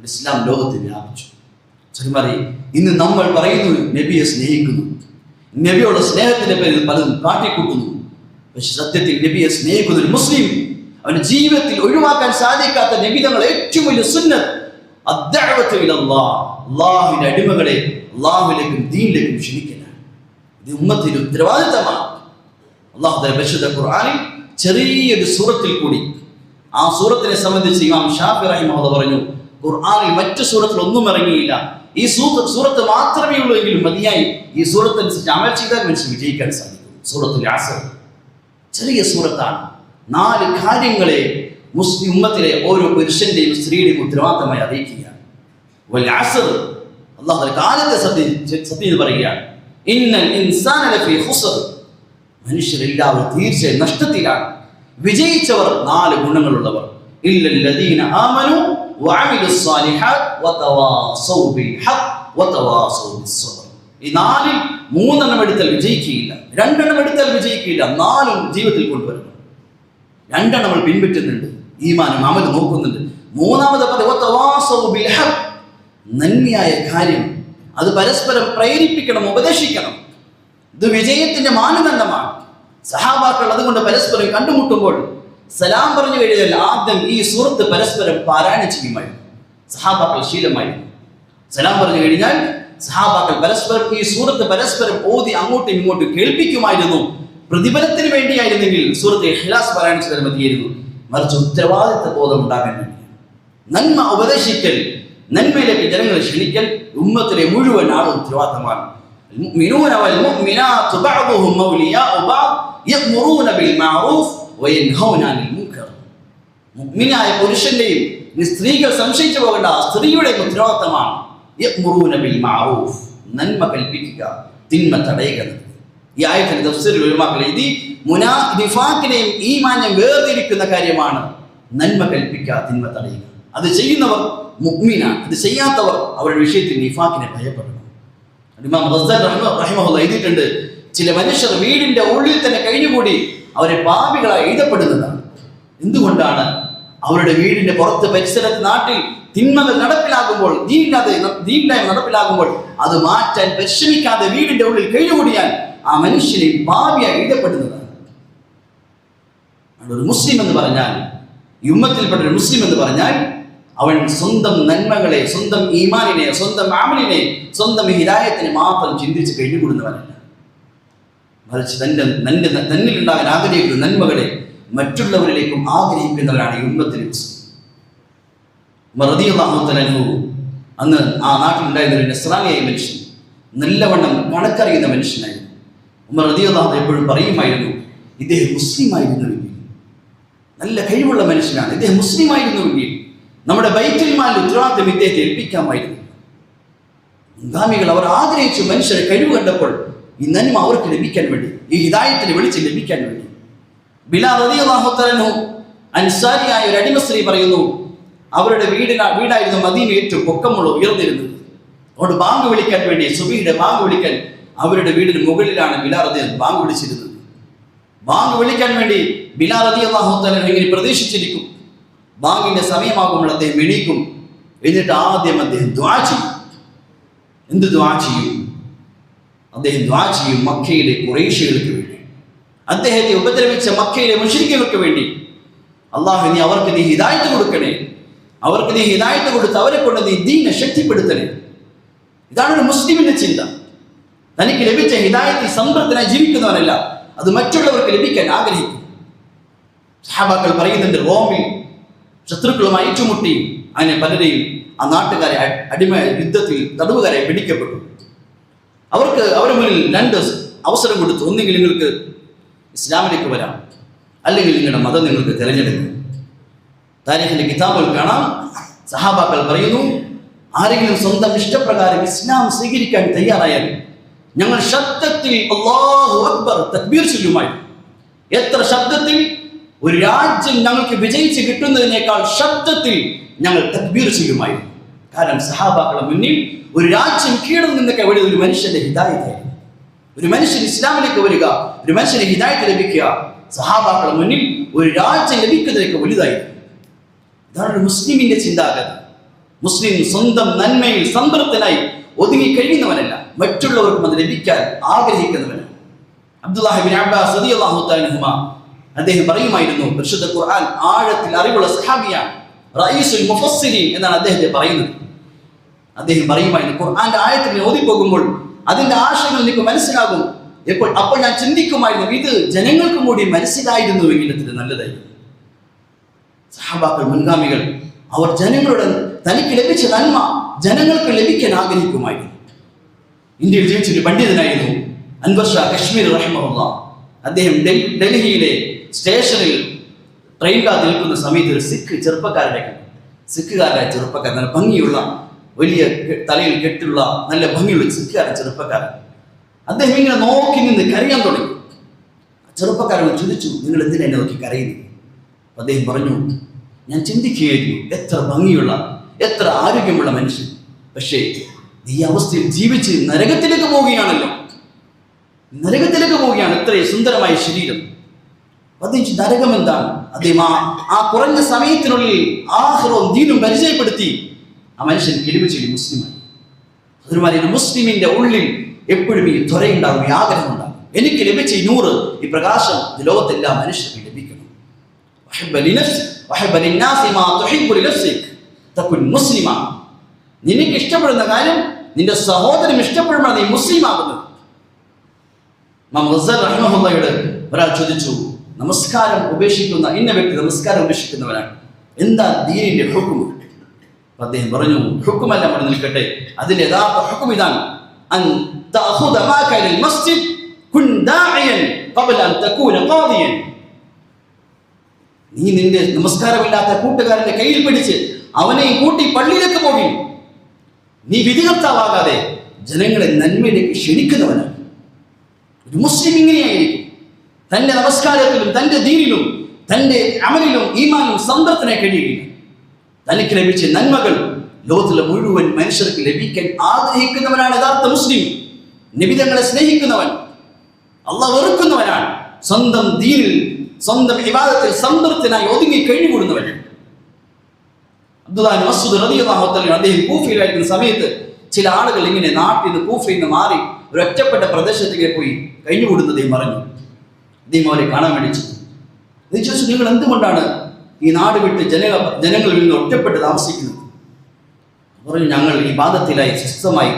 ഇസ്ലാം ലോകത്തെ വ്യാപിച്ചു. ചെറുമാറി ഇന്ന് നമ്മൾ പറയുന്നു നബിയെ സ്നേഹിക്കുന്നു. നബിയോട് സ്നേഹത്തിന്റെ പേരിൽ പലതും കാട്ടിക്കൂട്ടുന്നു. പക്ഷെ സത്യത്തിൽ നബിയെ സ്നേഹിക്കുന്ന ഒരു മുസ്ലിം അവന് ജീവിതത്തിൽ ഒഴിവാക്കാൻ സാധിക്കാത്ത നബിതങ്ങൾ ഏറ്റവും വലിയ സുന്നത്ത്. അള്ളാഹുവിന്റെ അടിമകളെ അള്ളാഹുലേക്കും ദീനിലേക്കും ക്ഷണിക്കലാണ്. ഇത് ഉമ്മത്തിന്റെ ഉത്തരവാദിത്തമാണ്. അള്ളാഹുദ പരിശുദ്ധ ഖുർആാനിൽ ചെറിയൊരു സൂറത്തിൽ കൂടി ആ സൂറത്തിനെ സംബന്ധിച്ച് ഇമാം ഷാഫി റഹിമഹുദ പറഞ്ഞു ഖുർആനിൽ മറ്റു സൂറത്തിൽ ഒന്നും ഇറങ്ങിയില്ല. ഈ സൂറത്ത് സൂറത്ത് മാത്രമേ ഉള്ളൂ എങ്കിലും മതിയായി. ഈ സൂറത്ത് അനുസരിച്ച് അമൽ ചെയ്താൽ മനുഷ്യൻ വിജയിക്കാൻ സാധിക്കും. സൂറത്തുൽ ആസർ ചെറിയ സൂറത്താണ്. നാല് കാര്യങ്ങളെ മുസ്ലിം ഉമ്മത്തിലെ ഓരോ പുരുഷന്റെയും സ്ത്രീയുടെയും ഉത്തരവാദിത്തമായി അറിയിക്കുകയാണ്. അള്ളാഹു കാലത്തെ സത്യം സത്യം പറയുകയാണ്. മനുഷ്യരെല്ലാവരും തീർച്ചയായും നഷ്ടത്തിലാണ്. വിജയിച്ചവർ നാല് ഗുണങ്ങളുള്ളവർ. ഇല്ലല്ലദീന الذين آمنوا وعملوا വതവാസൗ ബിൽ ഹഖ് വതവാസൗ بالصبر ഈ നാലിൽ മൂന്നെണ്ണം എടുത്താൽ വിജയിക്കുകയില്ല. രണ്ടെണ്ണം എടുത്താൽ വിജയിക്കുകയില്ല. നാലും ജീവിതത്തിൽ കൊണ്ടുവരണം. രണ്ടെണ്ണം നമ്മൾ പിൻപറ്റുന്നുണ്ട്. ഈമാനും അമൽ നോക്കുന്നുണ്ട്. മൂന്നാമത് നന്മയായ കാര്യം. അത് പരസ്പരം പ്രേരിപ്പിക്കണം ഉപദേശിക്കണം. ഇത് വിജയത്തിന്റെ മാനദണ്ഡമാണ്. സഹാബാക്കൾ അതുകൊണ്ട് പരസ്പരം കണ്ടുമുട്ടുമ്പോൾ സലാം പറഞ്ഞു കഴിഞ്ഞാൽ ആദ്യം ഈ സുഹൃത്ത് പരസ്പരം പാരായണം ചെയ്യുമായിരുന്നു സഹാബാക്കൾ ശീലമായിരുന്നു സലാം പറഞ്ഞു കഴിഞ്ഞാൽ സഹാബാക്കൾ പരസ്പരം ഈ സൂറത്ത് പരസ്പരം ഓതി അങ്ങോട്ടും ഇങ്ങോട്ടും കേൾപ്പിക്കുമായിരുന്നു പ്രതിഫലത്തിന് വേണ്ടിയായിരുന്നെങ്കിൽ സൂറത്ത് ഇഖ്ലാസ് പാരായണം ചെയ്താൽ മതിയായിരുന്നു മറിച്ച് ഉത്തരവാദിത്ത ബോധം ഉണ്ടാകാൻ വേണ്ടി നന്മ ഉപദേശിക്കൽ നന്മയിലേക്ക് ജനങ്ങളെ ക്ഷണിക്കൽ ഉമ്മത്തിലെ മുഴുവൻ ആളും ഉത്തരവാദിത്തമാണ് المؤمنون والمؤمنات بعضهم أولياء بعض يأمرون بالمعروف وينهون عن المنكر മുഗ്മിനായ പുരുഷന്റെയും സ്ത്രീകൾ സംശയിച്ചു പോകേണ്ട സ്ത്രീയുടെ ഉത്തരവാദിത്തമാണ് നന്മ കൽപ്പിക്കുക തിന്മ തടയുക. ഈ ആയത്തിന്റെ തഫ്സീറിൽ മുനാ നിഫാക്കിനെയും മാന്യം വേർതിരിക്കുന്ന കാര്യമാണ് നന്മ കൽപ്പിക്കുക തിന്മ തടയുക. അത് ചെയ്യുന്നവർ മുഗ്മിനാണ്. അത് ചെയ്യാത്തവർ അവരുടെ വിഷയത്തിൽ നിഫാക്കിനെ ഭയപ്പെടണം എഴുതിയിട്ടുണ്ട് ചില മനുഷ്യർ വീടിന്റെ ഉള്ളിൽ തന്നെ കഴിഞ്ഞുകൂടി അവരെ പാപികളായി എഴുതപ്പെടുന്നതാണ്. എന്തുകൊണ്ടാണ് അവരുടെ വീടിന്റെ പുറത്ത് പരിസരത്ത് നാട്ടിൽ തിന്മകൾ നടപ്പിലാകുമ്പോൾ ദീനില്ലാതെ ദീനില്ലായ്മ നടപ്പിലാകുമ്പോൾ അത് മാറ്റാൻ പരിശ്രമിക്കാതെ വീടിന്റെ ഉള്ളിൽ കഴിഞ്ഞുകൂടിയാൽ ആ മനുഷ്യനെ പാപിയായി എഴുതപ്പെടുന്നതാണ്. ഒരു മുസ്ലിം എന്ന് പറഞ്ഞാൽ യുമ്മത്തിൽപ്പെട്ട ഒരു മുസ്ലിം എന്ന് പറഞ്ഞാൽ അവൻ സ്വന്തം നന്മകളെ സ്വന്തം ഈമാനിനെ സ്വന്തം ആമലിനെ സ്വന്തം ഹിദായത്തിനെ മാത്രം ചിന്തിച്ച് കഴിഞ്ഞുകൂടുന്നവനല്ല. മറിച്ച് തന്റെ തന്റെ തന്നിലുണ്ടാകാൻ ആഗ്രഹിക്കുന്ന നന്മകളെ മറ്റുള്ളവരിലേക്കും ആഗ്രഹിക്കുന്നവരാണ് ഈ ഉമ്മത്തിന് അന്ന് ആ നാട്ടിലുണ്ടായിരുന്ന നസ്രാനിയായ മനുഷ്യൻ നല്ലവണ്ണം കണക്കറിയുന്ന മനുഷ്യനായിരുന്നു. ഉമർ റദിയല്ലാഹു എപ്പോഴും പറയുമായിരുന്നു ഇദ്ദേഹം മുസ്ലിം ആയിരുന്നുവെങ്കിൽ നല്ല കഴിവുള്ള മനുഷ്യനാണ് ഇദ്ദേഹം മുസ്ലിം ആയിരുന്നുവെങ്കിൽ നമ്മുടെ ബൈറ്റിൽ മാലിൽ ഉത്തരവാദിത്തം ഇദ്ദേഹത്തെ ഏൽപ്പിക്കാമായിരുന്നു മുൻഗാമികൾ അവർ ആഗ്രഹിച്ചു മനുഷ്യരെ കഴിവ് കണ്ടപ്പോൾ ഈ നന്മ അവർക്ക് ലഭിക്കാൻ വേണ്ടി ഈ ഹിതായത്തിന് വിളിച്ച് ലഭിക്കാൻ വേണ്ടി. ബിലാ റളിയല്ലാഹു അൻസാരിയായ ഒരു അടിമ സ്ത്രീ പറയുന്നു അവരുടെ വീടിന വീടായിരുന്നു മദീന ഏറ്റവും പൊക്കമുള്ള ഉയർന്നിരുന്നത്. അതുകൊണ്ട് ബാങ്ക് വിളിക്കാൻ വേണ്ടി സുബിയുടെ ബാങ്ക് വിളിക്കാൻ അവരുടെ വീടിന് മുകളിലാണ് ബിലാ റതി ബാങ്ക് വിളിച്ചിരുന്നത്. ബാങ്ക് വിളിക്കാൻ വേണ്ടി ബിലാ റതി അള്ളാഹു ഇങ്ങനെ പ്രതീക്ഷിച്ചിരിക്കും. ബാങ്കിന്റെ സമയമാകുമ്പോൾ അദ്ദേഹം എണീക്കും. എന്നിട്ട് ആദ്യം അദ്ദേഹം ദ്വാ ചെയ്യും. എന്ത് ദ്വാ ചെയ്യും? അദ്ദേഹം ദ്വാ ചെയ്യും മക്കയിലെ കുറേശികൾക്ക് വേണ്ടി. അദ്ദേഹത്തെ ഉപദ്രവിച്ച മക്കയിലെ മുഷരിക്കുകൾക്ക് വേണ്ടി. അള്ളാഹു നീ അവർക്ക് നീ ഹിദായത്ത് കൊടുക്കണേ. അവർക്ക് നീ ഹിദായത്ത് കൊടുത്ത് അവരെ കൊണ്ട് നീ ദീനെ ശക്തിപ്പെടുത്തണേ. ഇതാണ് ഒരു മുസ്ലിമിന്റെ ചിന്ത. തനിക്ക് ലഭിച്ച ഹിതായത്തിൽ സംതൃപ്തനായി ജീവിക്കുന്നവനല്ല അത് മറ്റുള്ളവർക്ക് ലഭിക്കാൻ ആഗ്രഹിക്കും സഹാബാക്കൾ പറയുന്നുണ്ട് റോമിൽ ശത്രുക്കളുമായി ഏറ്റുമുട്ടി. അങ്ങനെ പലരെയും ആ നാട്ടുകാരെ അടിമ യുദ്ധത്തിൽ തടവുകാരെ പിടിക്കപ്പെട്ടു. അവർക്ക് അവരുടെ മുന്നിൽ രണ്ട് അവസരം കൊടുത്തു. ഒന്നുകിൽ നിങ്ങൾക്ക് ഇസ്ലാമിലേക്ക് വരാം അല്ലെങ്കിൽ നിങ്ങളുടെ മതം നിങ്ങൾക്ക് തിരഞ്ഞെടുക്കും. താരിഖിന്റെ കിതാബുകൾ കാണാം. സഹാബാക്കൾ പറയുന്നു ആരെങ്കിലും സ്വന്തം ഇഷ്ടപ്രകാരം ഇസ്ലാം സ്വീകരിക്കാൻ തയ്യാറായാൽ ഞങ്ങൾ ശബ്ദത്തിൽ അല്ലാഹു അക്ബർ തക്ബീർ എത്ര ശബ്ദത്തിൽ? ഒരു രാജ്യം ഞങ്ങൾക്ക് വിജയിച്ച് കിട്ടുന്നതിനേക്കാൾ ശബ്ദത്തിൽ ഞങ്ങൾ തക്ബീർ ചെയ്യുമായിരുന്നു കാരണം സഹാബാക്കളുടെ മുന്നിൽ ഒരു രാജ്യം കീഴിൽ നിന്നൊക്കെ വരുന്ന ഒരു മനുഷ്യന്റെ ഹിതായതായിരുന്നു ഒരു മനുഷ്യൻ ഇസ്ലാമിലേക്ക് വരിക ഒരു മനുഷ്യന് ഹിതായത് ലഭിക്കുക സഹാബാക്കളുടെ മുന്നിൽ ഒരു രാജ്യം ലഭിക്കുന്നതിലേക്ക് വലുതായിരുന്നു. ഇതാണ് ഒരു മുസ്ലിമിന്റെ ചിന്താഗതി. മുസ്ലിം സ്വന്തം നന്മയിൽ സംതൃപ്തനായി ഒതുങ്ങി കഴിയുന്നവനല്ല. മറ്റുള്ളവർക്കും അത് ലഭിക്കാൻ ആഗ്രഹിക്കുന്നവനാണ്. അബ്ദുല്ലാഹിബിൻ അബ്ബാസ് അദ്ദേഹം പറയുമായിരുന്നു പരിശുദ്ധ ഖുർആൻ ആഴത്തിൽ അറിവുള്ള സഹാബിയാണ്. റഈസുൽ മുഫസ്സിരി എന്നാണ് അദ്ദേഹത്തെ പറയുന്നത്. അദ്ദേഹം പറയുമായിരുന്നു ഖുർആന്റെ ആയത്തിൽ ഓതിപ്പോകുമ്പോൾ അതിന്റെ ആശയങ്ങൾ എനിക്ക് മനസ്സിലാകും. എപ്പോൾ? അപ്പോൾ ഞാൻ ചിന്തിക്കുമായിരുന്നു ഇത് ജനങ്ങൾക്കും കൂടി മനസ്സിലായിരുന്നുവെങ്കിൽ ഇത് നല്ലതായിരുന്നു. സഹാബാക്കൾ മുൻഗാമികൾ അവർ ജനങ്ങളുടെ തനിക്ക് ലഭിച്ച നന്മ ജനങ്ങൾക്ക് ലഭിക്കാൻ ആഗ്രഹിക്കുമായിരുന്നു. ഇന്ത്യയിൽ ജീവിച്ചൊരു പണ്ഡിതനായിരുന്നു അൻവർ ഷാ കശ്മീർ റഹ്മുള്ള അദ്ദേഹം ഡൽഹിയിലെ സ്റ്റേഷനിൽ ട്രെയിൻ കാത്ത് നിൽക്കുന്ന സമയത്ത് ഒരു സിഖ് ചെറുപ്പക്കാരുടെ കണ്ടു. സിഖുകാരായ ചെറുപ്പക്കാരൻ നല്ല ഭംഗിയുള്ള വലിയ തലയിൽ കെട്ടുള്ള നല്ല ഭംഗിയുള്ള സിഖുകാരൻ ചെറുപ്പക്കാരൻ അദ്ദേഹം ഇങ്ങനെ നോക്കി നിന്ന് കരയാൻ തുടങ്ങി. ചെറുപ്പക്കാരൻ ചോദിച്ചു നിങ്ങൾ എന്തിനാ എന്നെ നോക്കി കരയുന്നത് അപ്പൊ അദ്ദേഹം പറഞ്ഞു ഞാൻ ചിന്തിക്കുകയായിരുന്നു എത്ര ഭംഗിയുള്ള എത്ര ആരോഗ്യമുള്ള മനുഷ്യൻ. പക്ഷേ ഈ അവസ്ഥയിൽ ജീവിച്ച് നരകത്തിലേക്ക് പോവുകയാണല്ലോ. നരകത്തിലേക്ക് പോവുകയാണ് ഇത്രയും സുന്ദരമായ ശരീരം. വധിച്ച് നരകം എന്താണ്? അദ്ദേഹം ആ കുറഞ്ഞ സമയത്തിനുള്ളിൽ ആഹ്റവും ദീനും പരിചയപ്പെടുത്തി ആ മനുഷ്യൻ കിഴിവ് മുസ്ലിമായി. അതുപോലെ മുസ്ലിമിന്റെ ഉള്ളിൽ എപ്പോഴും ഈ ത്വരയുണ്ടാകും ഈ ആഗ്രഹം ഉണ്ടാകും എനിക്ക് ലഭിച്ച ഈ നൂറ് ഈ പ്രകാശം ഇത് ലോകത്തെല്ലാ മനുഷ്യർക്കും ലഭിക്കണം. നിനക്ക് ഇഷ്ടപ്പെടുന്ന കാര്യം നിന്റെ സഹോദരം ഇഷ്ടപ്പെടുമ്പോഴാണ് നീ മുസ്ലിം ആകുന്നത് ഒരാൾ ചോദിച്ചു നമസ്കാരം ഉപേക്ഷിക്കുന്ന ഇന്ന വ്യക്തി നമസ്കാരം ഉപേക്ഷിക്കുന്നവനാണ്. എന്താ ദീനിന്റെ ഹുക്കും അദ്ദേഹം പറഞ്ഞു ഹുക്കുമല്ല അവിടെ നിൽക്കട്ടെ. അതിന്റെ യഥാർത്ഥ ഹുക്കും ഇതാണ്. നീ നിന്റെ നമസ്കാരമില്ലാത്ത കൂട്ടുകാരന്റെ കയ്യിൽ പിടിച്ച് അവനെയും കൂട്ടി പള്ളിയിലേക്ക് പോകി. നീ വിധികർത്താവാകാതെ ജനങ്ങളെ നന്മയിലേക്ക് ക്ഷണിക്കുന്നവനാണ്. ഒരു മുസ്ലിം ഇങ്ങനെയായിരിക്കും. തന്റെ നമസ്കാരത്തിലും തന്റെ ദീനിലും തന്റെ അമലിലും ഈമാനും സന്തത്തിനെ കഴിയുകയില്ല തനിക്ക് ലഭിച്ച നന്മകൾ ലോകത്തിലെ മുഴുവൻ മനുഷ്യർക്ക് ലഭിക്കാൻ ആഗ്രഹിക്കുന്നവനാണ് യഥാർത്ഥ മുസ്ലിം. നിബിതങ്ങളെ സ്നേഹിക്കുന്നവൻ അല്ല വെറുക്കുന്നവനാണ്. സ്വന്തം ദീനിൽ സ്വന്തം വിവാദത്തിൽ സംതൃപ്തനായി ഒതുങ്ങി കഴിഞ്ഞുകൂടുന്നവൻ. അദ്ദേഹം സമയത്ത് ചില ആളുകൾ ഇങ്ങനെ നാട്ടിൽ നിന്ന് കൂഫയിൽ നിന്ന് മാറി ഒരു ഒറ്റപ്പെട്ട പ്രദേശത്തേക്ക് പോയി കഴിഞ്ഞുകൂടുന്നതേയും പറഞ്ഞു. അദ്ദേഹം അവരെ കാണാൻ വേണ്ടി ചെന്നു. നിശ്ചയിച്ചു നിങ്ങൾ എന്തുകൊണ്ടാണ് ഈ നാട് വിട്ട് ജന ജനങ്ങളിൽ നിന്ന് ഒറ്റപ്പെട്ട് താമസിക്കുന്നത്? പറഞ്ഞു ഞങ്ങൾ ഈ ബാധത്തിലായി സ്വസ്ഥമായി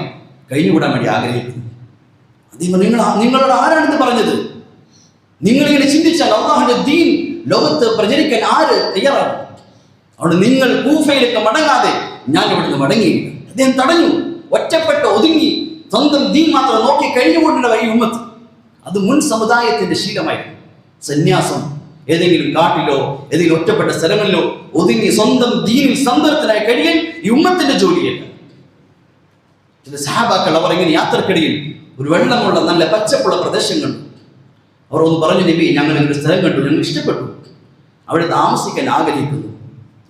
കഴിഞ്ഞുകൂടാൻ വേണ്ടി ആഗ്രഹിക്കുന്നു. അദ്ദേഹം നിങ്ങൾ നിങ്ങളോട് ആരാണെന്ന് പറഞ്ഞത്? നിങ്ങളിങ്ങനെ ചിന്തിച്ചാൽ അള്ളാഹുന്റെ ദീൻ ലോകത്ത് പ്രചരിക്കാൻ ആര് തയ്യാറാകും? അവിടെ നിങ്ങൾ കൂഫയിലേക്ക് മടങ്ങാതെ ഞാൻ ഇവിടുന്ന് മടങ്ങിയില്ല അദ്ദേഹം തടഞ്ഞു ഒറ്റപ്പെട്ട് ഒതുങ്ങി സ്വന്തം ദീൻ മാത്രം നോക്കി കഴിഞ്ഞുകൊണ്ടുള്ള ഈ ഉമ്മത്ത്. അത് മുൻ സമുദായത്തിന്റെ ശീലമായിരുന്നു. സന്യാസം ഏതെങ്കിലും കാട്ടിലോ ഏതെങ്കിലും ഒറ്റപ്പെട്ട സ്ഥലങ്ങളിലോ ഒതുങ്ങി സ്വന്തം ദീനിൽ സംതൃപ്തനായി കഴിയൽ ഈ ഉമ്മത്തിന്റെ ജോലിയല്ല. ചില സഹാബാക്കൾ അവർ ഇങ്ങനെ യാത്രക്കിടയിൽ ഒരു വെള്ളമുള്ള നല്ല പച്ചപ്പുള്ള പ്രദേശങ്ങൾ അവർ ഒന്ന് പറഞ്ഞു നബി ഞങ്ങൾ ഇങ്ങനെ സ്ഥലം കണ്ടു ഞങ്ങൾ ഇഷ്ടപ്പെട്ടു. അവിടെ താമസിക്കാൻ ആഗ്രഹിക്കുന്നു.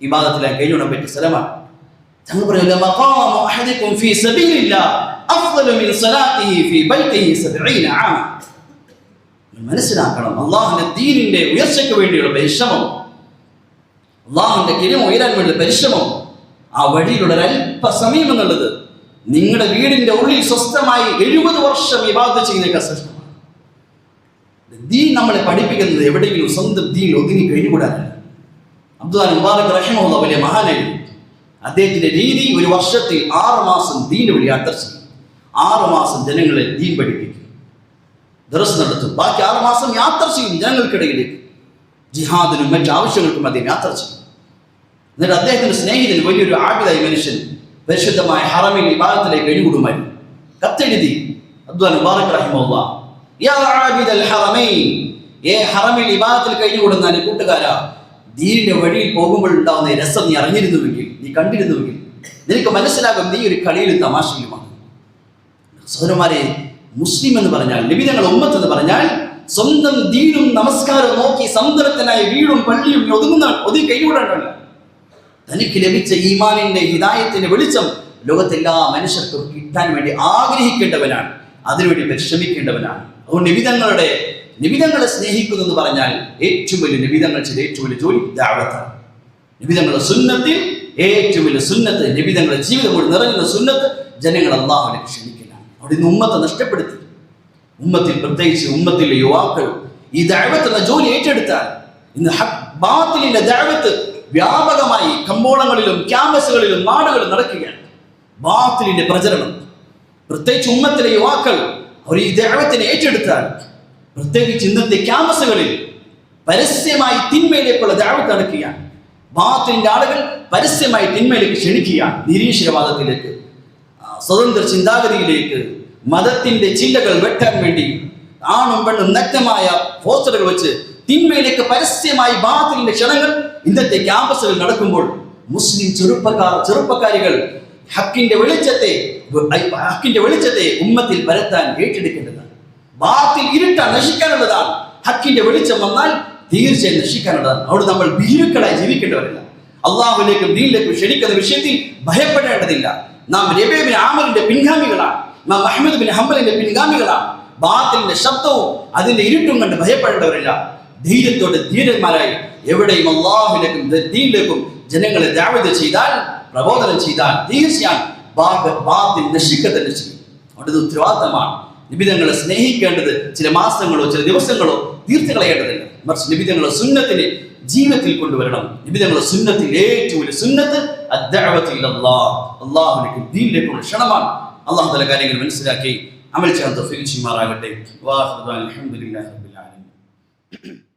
ഈ ഭാഗത്തിലായി കഴിഞ്ഞോടാൻ പറ്റിയ സ്ഥലമാണ്. ഞങ്ങൾ പറയുന്നത് മനസ്സിലാക്കണം. അള്ളാഹുന്റെ ദീനിന്റെ ഉയർച്ചയ്ക്ക് വേണ്ടിയുള്ള പരിശ്രമം. അള്ളാഹുന്റെ കിരം ഉയരാൻ വേണ്ടിയുള്ള പരിശ്രമം. ആ വഴിയിലുള്ള ഒരു അല്പ സമയം എന്നുള്ളത് നിങ്ങളുടെ വീടിന്റെ ഉള്ളിൽ സ്വസ്ഥമായി എഴുപത് വർഷം വിവാദ ചെയ്യുന്ന ശ്രേഷ്ഠമാണ്. ദീൻ നമ്മളെ പഠിപ്പിക്കുന്നത് എവിടെയെങ്കിലും സ്വന്തം ദീൻ ഒതുങ്ങി കഴിഞ്ഞുകൂടാനല്ല അബ്ദുൽ മുബാറക് റഹിമുള്ള വലിയ മഹാനായി. അദ്ദേഹത്തിന്റെ രീതി ഒരു വർഷത്തിൽ ആറ് മാസം ദീന് വഴി യാത്ര ചെയ്യും. ആറ് മാസം ജനങ്ങളെ ദീൻ പഠിപ്പിക്കും. ദർസ് നടത്തും. ബാക്കി ആറ് മാസം യാത്ര ചെയ്യും ജനങ്ങൾക്കിടയിലേക്ക് ജിഹാദിനും മറ്റു ആവശ്യങ്ങൾക്കും അദ്ദേഹം യാത്ര ചെയ്യും. എന്നിട്ട് അദ്ദേഹത്തിന്റെ സ്നേഹിതൻ വലിയൊരു ആബിതായി മനുഷ്യൻ പരിശുദ്ധമായ ഹറമിൽ വിഭാഗത്തിലേക്ക് എഴുകൂടുമായിരുന്നു കത്തെഴുതി. അബ്ദുൽ മുബാറക് റഹിമുള്ള ഏ ഹറമിൽ വിഭാഗത്തിൽ കഴിഞ്ഞുകൂടുന്ന എന്റെ കൂട്ടുകാരാ വഴിയിൽ പോകുമ്പോൾ ഉണ്ടാവുന്ന രസം നീ അറിഞ്ഞിരുന്നുവെങ്കിൽ നീ കണ്ടിരുന്നുവെങ്കിൽ നിനക്ക് മനസ്സിലാകും നീ ഒരു കളിയിലും തമാശയിലുമാണ്. സഹോദരന്മാരെ മുസ്ലിം എന്ന് പറഞ്ഞാൽ നിബിതങ്ങൾ ഉമ്മത്ത് എന്ന് പറഞ്ഞാൽ സ്വന്തം ദീനും നമസ്കാരവും നോക്കി സംതൃപ്തനായി വീടും പള്ളിയും ഒതുങ്ങുന്ന ഒതുങ്ങി കൈവിടേണ്ടല്ല തനിക്ക് ലഭിച്ച ഈമാനിന്റെ ഹിതായത്തിന്റെ വെളിച്ചം ലോകത്തെല്ലാ മനുഷ്യർക്കും കിട്ടാൻ വേണ്ടി ആഗ്രഹിക്കേണ്ടവനാണ്. അതിനുവേണ്ടി പരിശ്രമിക്കേണ്ടവനാണ് അതുകൊണ്ട് നിബിതങ്ങളുടെ നിബിതങ്ങളെ സ്നേഹിക്കുന്നു എന്ന് പറഞ്ഞാൽ ഏറ്റവും വലിയ നിബിതങ്ങൾ ചെയ്ത ഏറ്റവും വലിയ ജോലി ദാവത്താണ്. നിബിതങ്ങളുടെ സുന്നത്തിൽ ഏറ്റവും വലിയ സുന്നത്ത് നിബിതങ്ങളുടെ ജീവിതം കൊണ്ട് നിറഞ്ഞുള്ള സുന്നത്ത് ജനങ്ങൾ അള്ളാഹുവിനെ അവിടെ നിന്ന് ഉമ്മത്തെ നഷ്ടപ്പെടുത്തി. ഉമ്മത്തിൽ പ്രത്യേകിച്ച് ഉമ്മത്തിലെ യുവാക്കൾ ഈ ദഅവത്ത് എന്ന ജോലി ഏറ്റെടുത്താൽ ഇന്ന് ബാത്തിലിന്റെ ദഅവത്ത് വ്യാപകമായി കമ്പോളങ്ങളിലും ക്യാമ്പസുകളിലും നാടുകളിലും നടക്കുകയാണ്. ബാത്തിലിന്റെ പ്രചരണം. പ്രത്യേകിച്ച് ഉമ്മത്തിലെ യുവാക്കൾ അവർ ഈ ദൈവത്തിനെ ഏറ്റെടുത്താൽ പ്രത്യേകിച്ച് ഇന്നത്തെ ക്യാമ്പസുകളിൽ പരസ്യമായി തിന്മയിലേക്കുള്ള ദൈവത്ത് നടക്കുകയാണ്. ബാത്തിലിന്റെ ആളുകൾ പരസ്യമായി തിന്മയിലേക്ക് ക്ഷണിക്കുകയാണ്. നിരീശ്വരവാദത്തിലേക്ക് സ്വതന്ത്ര ചിന്താഗതിയിലേക്ക് മതത്തിന്റെ ചില്ലകൾ വെട്ടാൻ വേണ്ടി ആണും പെണ്ണും നഗ്നമായ പോസ്റ്ററുകൾ വെച്ച് തിന്മയിലേക്ക് പരസ്യമായി ബാത്തിലിന്റെ ക്ഷണങ്ങൾ ഇന്നത്തെ ക്യാമ്പസുകളിൽ നടക്കുമ്പോൾ മുസ്ലിം ചെറുപ്പക്കാർ ചെറുപ്പക്കാരികൾ ഹക്കിന്റെ വെളിച്ചത്തെ ഹക്കിന്റെ വെളിച്ചത്തെ ഉമ്മത്തിൽ പരത്താൻ ഏറ്റെടുക്കേണ്ടതാണ്. ബാത്തിൽ ഇരുട്ടാൻ നശിക്കാനുള്ളതാണ്. ഹക്കിന്റെ വെളിച്ചം വന്നാൽ തീർച്ചയായും നശിക്കാനുള്ളതാണ്. അവിടെ നമ്മൾ ഭീരുക്കളായി ജീവിക്കേണ്ടവരില്ല. അള്ളാഹുലേക്കും ദീനിലേക്കും ക്ഷണിക്കുന്ന വിഷയത്തിൽ ഭയപ്പെടേണ്ടതില്ല. നാം രബേബിൻ ആമറിന്റെ പിൻഗാമികളാണ്. നാം അഹമ്മദ് ബിൻ ഹംബലിന്റെ പിൻഗാമികളാണ്. ബാത്തിലിന്റെ ശബ്ദവും അതിന്റെ ഇരുട്ടും കണ്ട് ഭയപ്പെടേണ്ടവരില്ല. ധീരത്തോടെ ധീരന്മാരായി എവിടെയും അള്ളാഹുലേക്കും ദീനിലേക്കും ജനങ്ങളെ ദാവത ചെയ്താൽ പ്രബോധനം ചെയ്താൽ തീർച്ചയായും ബാത്തിൽ നശിക്കുക തന്നെ ചെയ്യും. അവിടെ ഉത്തരവാദിത്തമാണ്. നിബിധങ്ങളെ സ്നേഹിക്കേണ്ടത് ചില മാസങ്ങളോ ചില ദിവസങ്ങളോ തീർത്ത് കളയേണ്ടതില്ല മറിച്ച് നിബിധങ്ങളെ സുന്നത്തിനെ ജീവിതത്തിൽ കൊണ്ടുവരണം. നിബിധങ്ങളെ സുന്നത്തിൽ ഏറ്റവും വലിയ സുന്നത്ത് അള്ളാഹുവിലേക്ക് ദീനിലേക്കുള്ള ക്ഷണമാണ്. അള്ളാഹു തല കാര്യങ്ങൾ മനസ്സിലാക്കി അമൽ ചെയ്യാൻ തൊഫീൽ ചെയ്യുമാറാകട്ടെ. അലഹമുല്ലാ റബ്ബിൽ ആലമീൻ.